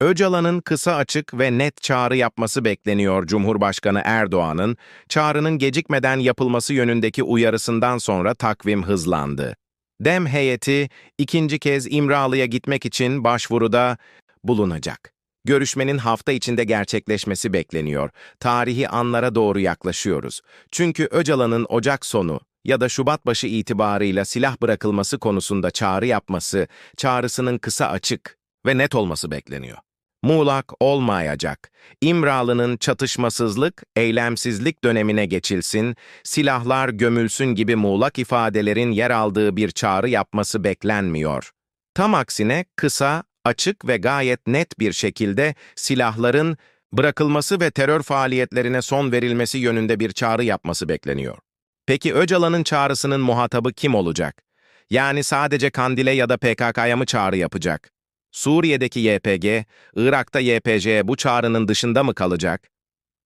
Öcalan'ın kısa açık ve net çağrı yapması bekleniyor Cumhurbaşkanı Erdoğan'ın, çağrının gecikmeden yapılması yönündeki uyarısından sonra takvim hızlandı. Dem heyeti ikinci kez İmralı'ya gitmek için başvuruda bulunacak. Görüşmenin hafta içinde gerçekleşmesi bekleniyor. Tarihi anlara doğru yaklaşıyoruz. Çünkü Öcalan'ın Ocak sonu ya da Şubat başı itibarıyla silah bırakılması konusunda çağrı yapması, çağrısının kısa açık ve net olması bekleniyor. Muğlak olmayacak. İmralı'nın çatışmasızlık, eylemsizlik dönemine geçilsin, silahlar gömülsün gibi muğlak ifadelerin yer aldığı bir çağrı yapması beklenmiyor. Tam aksine kısa, açık ve gayet net bir şekilde silahların bırakılması ve terör faaliyetlerine son verilmesi yönünde bir çağrı yapması bekleniyor. Peki Öcalan'ın çağrısının muhatabı kim olacak? Yani sadece Kandil'e ya da PKK'ya mı çağrı yapacak? Suriye'deki YPG, Irak'ta YPJ bu çağrının dışında mı kalacak?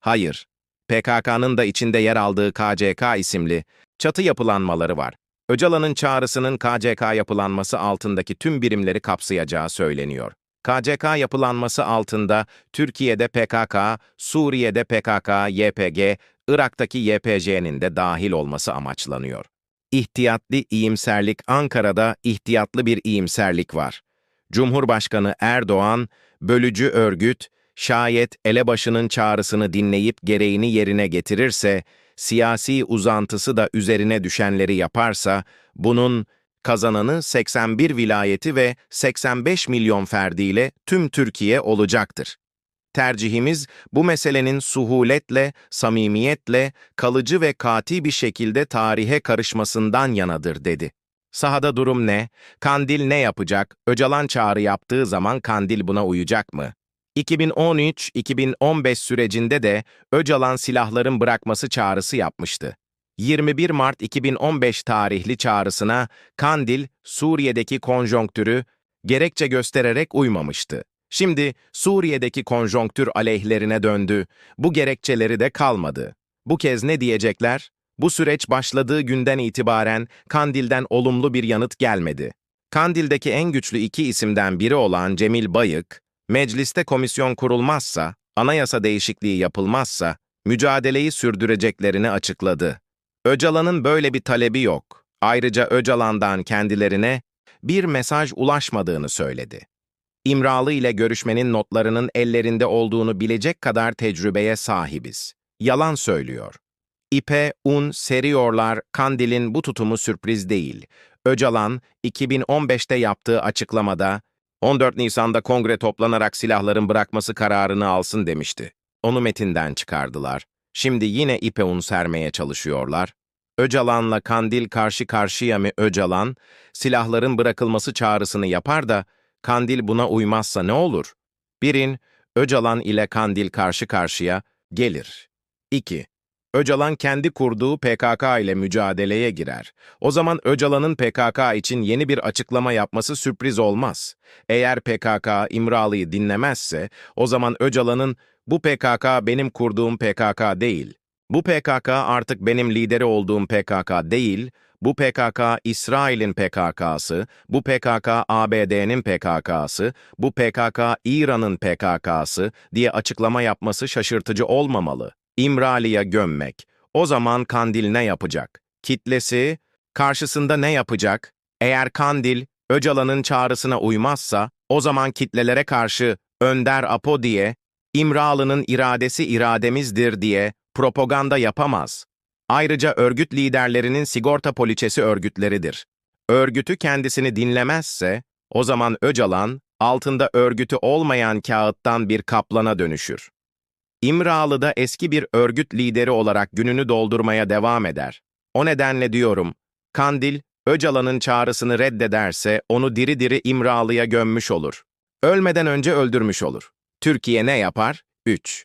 Hayır. PKK'nın da içinde yer aldığı KCK isimli çatı yapılanmaları var. Öcalan'ın çağrısının KCK yapılanması altındaki tüm birimleri kapsayacağı söyleniyor. KCK yapılanması altında Türkiye'de PKK, Suriye'de PKK, YPG, Irak'taki YPJ'nin de dahil olması amaçlanıyor. İhtiyatlı iyimserlik Ankara'da ihtiyatlı bir iyimserlik var. Cumhurbaşkanı Erdoğan, bölücü örgüt, şayet elebaşının çağrısını dinleyip gereğini yerine getirirse, siyasi uzantısı da üzerine düşenleri yaparsa, bunun kazananı 81 vilayeti ve 85 milyon ferdiyle tüm Türkiye olacaktır. Tercihimiz bu meselenin suhuletle, samimiyetle, kalıcı ve kati bir şekilde tarihe karışmasından yanadır dedi. Sahada durum ne? Kandil ne yapacak? Öcalan çağrı yaptığı zaman Kandil buna uyacak mı? 2013-2015 sürecinde de Öcalan silahların bırakması çağrısı yapmıştı. 21 Mart 2015 tarihli çağrısına Kandil, Suriye'deki konjonktürü gerekçe göstererek uymamıştı. Şimdi Suriye'deki konjonktür aleyhlerine döndü. Bu gerekçeleri de kalmadı. Bu kez ne diyecekler? Bu süreç başladığı günden itibaren Kandil'den olumlu bir yanıt gelmedi. Kandil'deki en güçlü iki isimden biri olan Cemil Bayık, mecliste komisyon kurulmazsa, anayasa değişikliği yapılmazsa, mücadeleyi sürdüreceklerini açıkladı. Öcalan'ın böyle bir talebi yok. Ayrıca Öcalan'dan kendilerine bir mesaj ulaşmadığını söyledi. İmralı ile görüşmenin notlarının ellerinde olduğunu bilecek kadar tecrübeye sahibiz. Yalan söylüyor. İpe, un seriyorlar, Kandil'in bu tutumu sürpriz değil. Öcalan, 2015'te yaptığı açıklamada, 14 Nisan'da kongre toplanarak silahların bırakması kararını alsın demişti. Onu metinden çıkardılar. Şimdi yine ipe un sermeye çalışıyorlar. Öcalan'la Kandil karşı karşıya mı Öcalan, silahların bırakılması çağrısını yapar da, Kandil buna uymazsa ne olur? Birin, Öcalan ile Kandil karşı karşıya gelir. 2. Öcalan kendi kurduğu PKK ile mücadeleye girer. O zaman Öcalan'ın PKK için yeni bir açıklama yapması sürpriz olmaz. Eğer PKK İmralı'yı dinlemezse, o zaman Öcalan'ın bu PKK benim kurduğum PKK değil, bu PKK artık benim lideri olduğum PKK değil, bu PKK İsrail'in PKK'sı, bu PKK ABD'nin PKK'sı, bu PKK İran'ın PKK'sı diye açıklama yapması şaşırtıcı olmamalı. İmralı'ya gömmek. O zaman Kandil ne yapacak? Kitlesi, karşısında ne yapacak? Eğer Kandil, Öcalan'ın çağrısına uymazsa, o zaman kitlelere karşı Önder Apo diye, İmralı'nın iradesi irademizdir diye propaganda yapamaz. Ayrıca örgüt liderlerinin sigorta poliçesi örgütleridir. Örgütü kendisini dinlemezse, o zaman Öcalan, altında örgütü olmayan kağıttan bir kaplana dönüşür. İmralı'da eski bir örgüt lideri olarak gününü doldurmaya devam eder. O nedenle diyorum, Kandil, Öcalan'ın çağrısını reddederse onu diri diri İmralı'ya gömmüş olur. Ölmeden önce öldürmüş olur. Türkiye ne yapar? 3.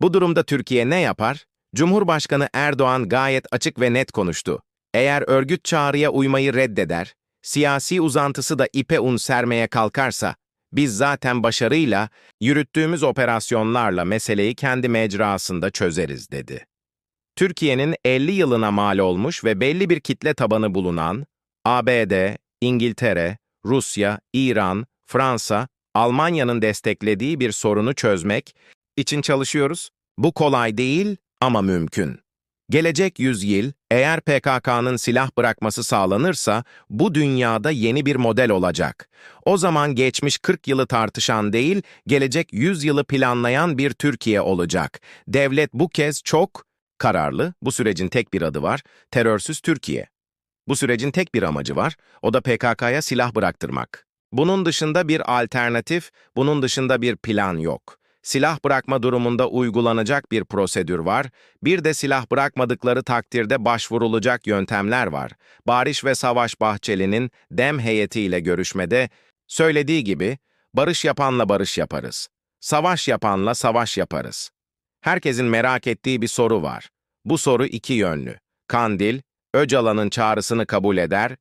Bu durumda Türkiye ne yapar? Cumhurbaşkanı Erdoğan gayet açık ve net konuştu. Eğer örgüt çağrıya uymayı reddeder, siyasi uzantısı da ipe un sermeye kalkarsa, biz zaten başarıyla, yürüttüğümüz operasyonlarla meseleyi kendi mecrasında çözeriz, dedi. Türkiye'nin 50 yılına mal olmuş ve belli bir kitle tabanı bulunan ABD, İngiltere, Rusya, İran, Fransa, Almanya'nın desteklediği bir sorunu çözmek için çalışıyoruz. Bu kolay değil ama mümkün. Gelecek yüzyıl, eğer PKK'nın silah bırakması sağlanırsa, bu dünyada yeni bir model olacak. O zaman geçmiş 40 yılı tartışan değil, gelecek 100 yılı planlayan bir Türkiye olacak. Devlet bu kez çok kararlı, bu sürecin tek bir adı var, terörsüz Türkiye. Bu sürecin tek bir amacı var, o da PKK'ya silah bıraktırmak. Bunun dışında bir alternatif, bunun dışında bir plan yok. Silah bırakma durumunda uygulanacak bir prosedür var, bir de silah bırakmadıkları takdirde başvurulacak yöntemler var. Barış ve Savaş Bahçeli'nin DEM heyetiyle görüşmede söylediği gibi, barış yapanla barış yaparız. Savaş yapanla savaş yaparız. Herkesin merak ettiği bir soru var. Bu soru iki yönlü. Kandil, Öcalan'ın çağrısını kabul eder